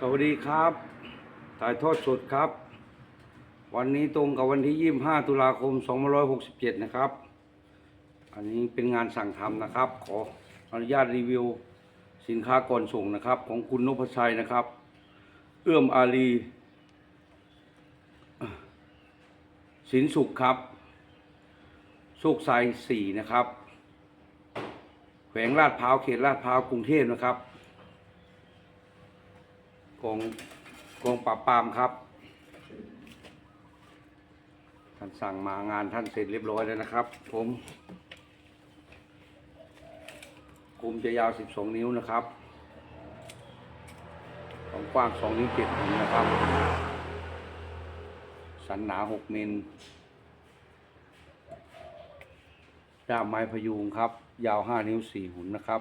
สวัสดีครับ ถ่ายทอดสดครับ วันนี้ตรงกับวันที่ 25 ตุลาคม 2567 นะครับ อันนี้เป็นงานสั่งทำนะครับ ขออนุญาตรีวิวสินค้าก่อนส่งนะครับ ของคุณนพชัยนะครับ เอื้อมอารีสินสุขครับโชคชัยสี่นะครับ แขวงลาดพร้าวเขตลาดพร้าวกรุงเทพนะครับ กองกองปราบปรามครับ ท่านสั่งมางานท่านเสร็จเรียบร้อยแล้วนะครับ ผมคุมจะยาว 12 นิ้วนะครับความกว้าง 2 นิ้ว7นิ้วนะครับ สันหนา 6 มิลด้ามไม้พยุงครับ ยาว 5 นิ้ว 4 หุ่นนะครับ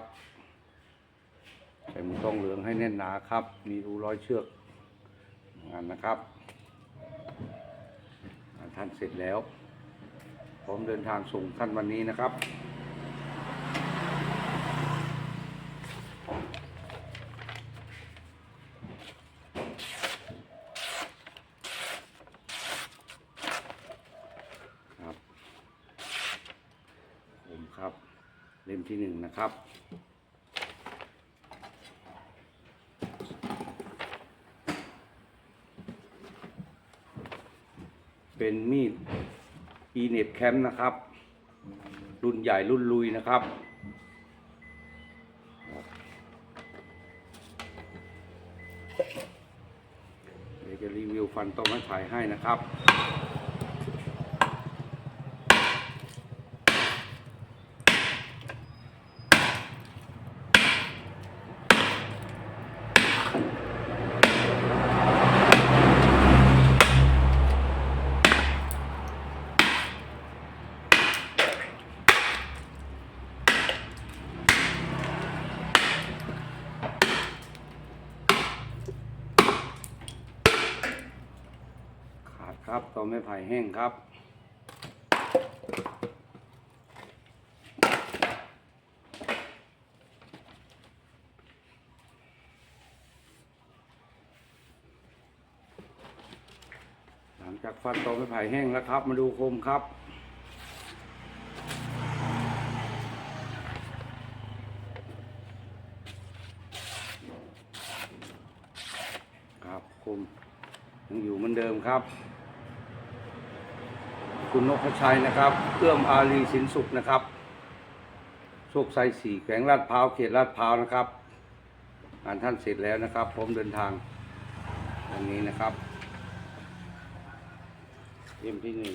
ใส่หมือต้องเหลืองให้แน่นหนาครับ มีรูร้อยเชือกงานนะครับท่านเสร็จแล้ว พร้อมเดินทางส่งท่านวันนี้นะครับครับ ผมครับ เล่มที่หนึ่งนะครับ เป็นมีดอีเน็ตแคมป์นะครับ รุ่นใหญ่รุ่นลุยนะครับ เดี๋ยวจะรีวิวฟันต้มไม้ไผ่ให้นะครับ ครับต้มไม้ไผ่แห้งครับ หลังจากฟันตอไม้ไผ่แห้งแล้วครับ มาดูโคมครับครับคมยังอยู่เหมือนเดิมครับ คุณนพชัยนะครับเอื้อมอารีสินสุขนะครับ โชคชัยสี่แขวงลาดพร้าวเขตลาดพร้าวนะครับงานท่านเสร็จแล้วนะครับ ผมเดินทางวันนี้นะครับเล่มที่หนึ่ง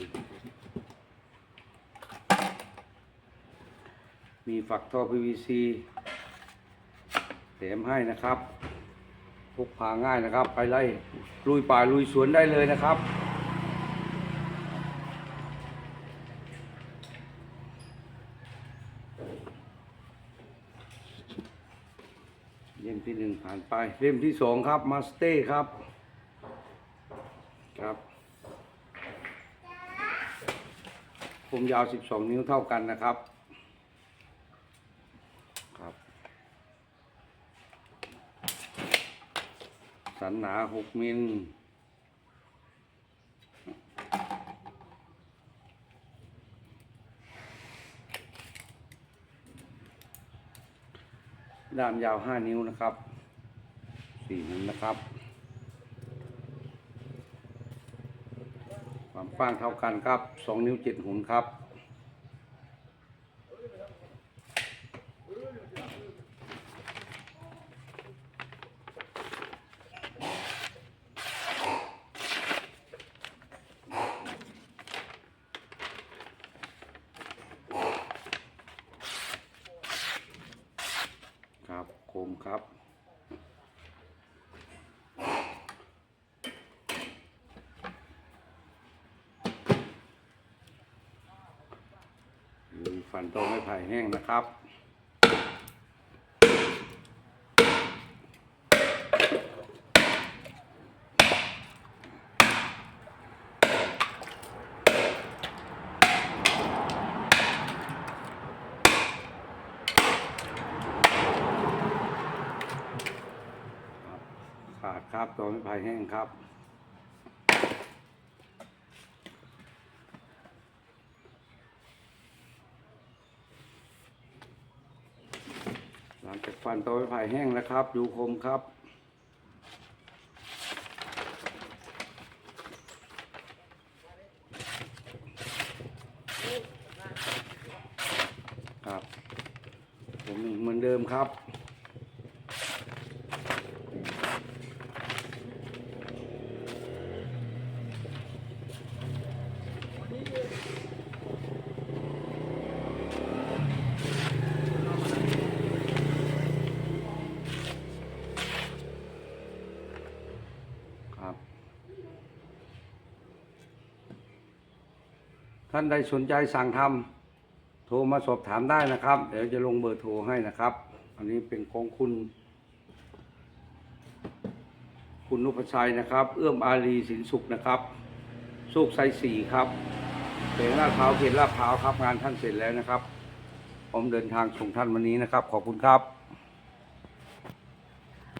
มีฝักท่อ PVC แถมให้นะครับพกพาง่ายนะครับ ไปไล่ลุยป่าลุยสวนได้เลยนะครับ เล่มที่หนึ่ง ผ่านไปเล่มที่สองครับมาสเต้ครับ ครับ ผมยาว 12 นิ้วเท่ากันนะครับ ครับ สันหนา 6 มิลด้ามยาว 5 นิ้วนะครับ 4นิ้วนะครับ ความกว้างเท่ากันครับ2นิ้ว7หุ่นครับครับโคมครับ มีฟันโตไม้ไผ่แห้งนะครับขาดครับต่อไม้ไผ่แห้งครับ หลังจาก ฟันตัวไม้ไผ่แห้งแล้วครับ ดูคมครับ ครับ ผมเหมือนเดิมครับ ท่านใดสนใจสั่งทำโทรมาสอบถามได้นะครับ เดี๋ยวจะลงเบอร์โทรให้นะครับ อันนี้เป็นของคุณ คุณนุพชัยนะครับ เอื้อมอารีสินสุขนะครับสุขไซสี่ครับเขตลาดพร้าวเขตลาดพร้าวครับงานท่านเสร็จแล้วนะครับ ผมเดินทางส่งท่านวันนี้นะครับ ขอบคุณครับ